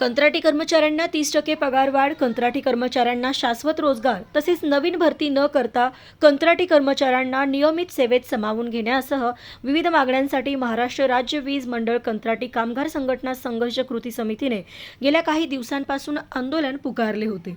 कंत्राटी कर्मचाऱ्यांना तीस टक्के पगारवाढ कंत्राटी कर्मचाऱ्यांना शाश्वत रोजगार तसेच नवीन भरती न करता कंत्राटी कर्मचाऱ्यांना नियमित सेवेत सामावून घेण्यासह विविध मागण्यांसाठी महाराष्ट्र राज्य वीज मंडळ कंत्राटी कामगार संघटना संघर्ष कृती समितीने गेल्या काही दिवसांपासून आंदोलन पुकारले होते.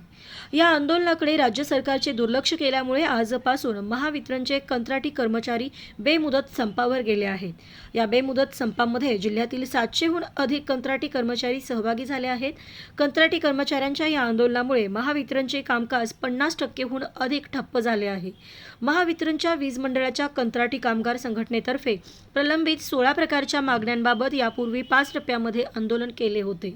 या आंदोलनाकडे राज्य सरकारचे दुर्लक्ष केल्यामुळे आजपासून महावितरणचे कंत्राटी कर्मचारी बेमुदत संपावर गेले आहेत. या बेमुदत संपामध्ये जिल्ह्यातील सातशेहून अधिक कंत्राटी कर्मचारी सहभागी झाले आहेत. कंत्राटी कर्मचाऱ्यांच्या या आंदोलनामुळे महावितरणचे कामकाज पन्नास टक्केहून अधिक ठप्प झाले आहे. महावितरणच्या वीज मंडळाच्या कंत्राटी कामगार संघटनेतर्फे प्रलंबित सोळा प्रकारच्या मागण्यांबाबत यापूर्वी पाच टप्प्यामध्ये आंदोलन केले होते.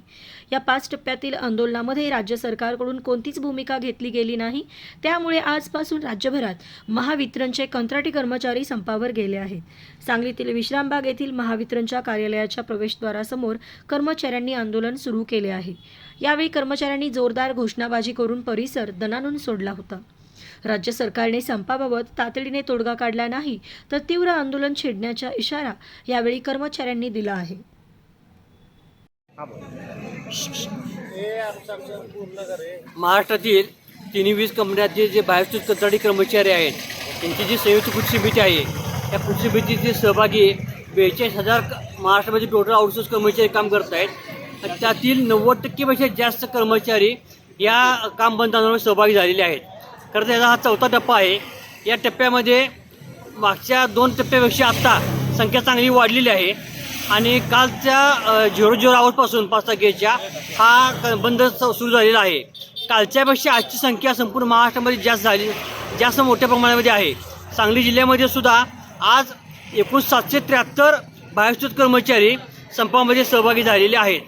या पाच टप्प्यातील आंदोलनामध्ये राज्य सरकारकडून कोणतीच भूमिका घेतली गेली नाही. त्यामुळे आजपासून राज्यभरात महावितरणचे कंत्राटी कर्मचारी संपावर गेले आहेत. सांगलीतील विश्रामबाग येथील महावितरणच्या कार्यालयाच्या प्रवेशद्वारासमोर कर्मचाऱ्यांनी आंदोलन सुरू केले आहे. यावेळी कर्मचाऱ्यांनी जोरदार घोषणाबाजी करून परिसर दणानून सोडला होता. राज्य सरकारने संपाबाबत तातडीने तोडगा काढला नाही तर तीव्र आंदोलन छेडण्याचा इशारा यावेळी कर्मचाऱ्यांनी दिला आहे. महाराष्ट्रातील तिन्ही वीज कंपन्यातील जे बाहेरचे कंत्राटी कर्मचारी आहेत त्यांची जी संयुक्त कृषी समिती आहे त्या कृषी समितीचे सहभागी बेचाळीस हजार महाराष्ट्रामध्ये टोटल आउटसोर्स कर्मचारी काम करत आहेत त्यातील नव्वद टक्केपेक्षा जास्त कर्मचारी या काम बंद सहभागी झालेले आहेत. खरं तर याचा हा चौथा टप्पा आहे. या टप्प्यामध्ये मागच्या दोन टप्प्यापेक्षा आत्ता संख्या चांगली वाढलेली आहे. आणि कालच्या झिरो झिरो आवर्सपासून पाच तारखेच्या हा बंद सुरू झालेला आहे. कालच्यापेक्षा आजची संख्या संपूर्ण महाराष्ट्रामध्ये जास्त झाली जास्त मोठ्या प्रमाणामध्ये आहे. सांगली जिल्ह्यामध्ये सुद्धा आज एकूण सातशे त्र्याहत्तर बाहेरसूत कर्मचारी संपामध्ये सहभागी झालेले आहेत.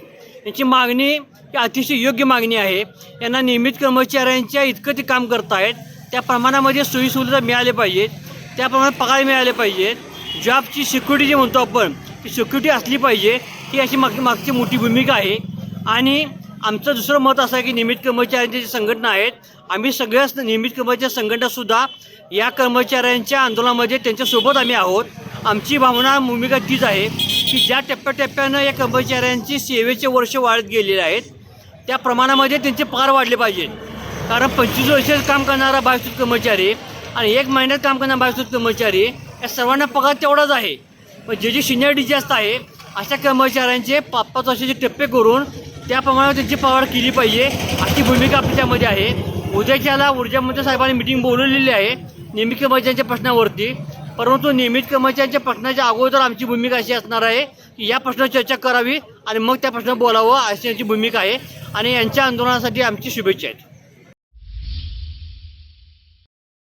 यांची मागणी ही अतिशय योग्य मागणी आहे. यांना नियमित कर्मचाऱ्यांच्या इतकं ते काम करत आहेत त्या प्रमाणामध्ये सोयीसुविधा मिळाल्या पाहिजेत. त्याप्रमाणे पगार मिळाले पाहिजेत. जॉबची सिक्युरिटी जी म्हणतो आपण ती सिक्युरिटी असली पाहिजे ही अशी माग मागची मोठी भूमिका आहे. आणि आमचं दुसरं मत असं आहे की नियमित कर्मचाऱ्यांच्या ज्या संघटना आहेत आम्ही सगळ्याच नियमित कर्मचारी संघटनासुद्धा या कर्मचाऱ्यांच्या आंदोलनामध्ये त्यांच्यासोबत आम्ही आहोत. आमची भावना भूमिका तीच आहे की ज्या टप्प्याटप्प्यानं या कर्मचाऱ्यांची सेवेचे वर्ष वाढत गेलेले आहेत त्या प्रमाणामध्ये त्यांचे पगार वाढले पाहिजेत. कारण पंचवीस वर्ष काम करणारा बाहेरसूत कर्मचारी आणि एक महिन्यात काम करणारा बाहेरसूत कर्मचारी या सर्वांना पगार तेवढाच आहे. पण जे जे सिनियर जास्त आहे अशा कर्मचाऱ्यांचे पाच पाच वर्षाचे टप्पे करून त्या प्रमाणावर त्यांची पगार केली पाहिजे अशी भूमिका आपल्यामध्ये आहे. उद्याच्याला ऊर्जामंत्री साहेबांनी मिटिंग बोलवलेली आहे नेहमी कर्मचाऱ्यांच्या प्रश्नावरती. परंतु नियमित कर्मचाऱ्यांच्या प्रश्नाच्या अगोदर आमची भूमिका अशी असणार आहे की या प्रश्नावर चर्चा करावी आणि मग त्या प्रश्न बोलावं अशी यांची भूमिका आहे. आणि यांच्या आंदोलनासाठी आमची शुभेच्छा आहेत.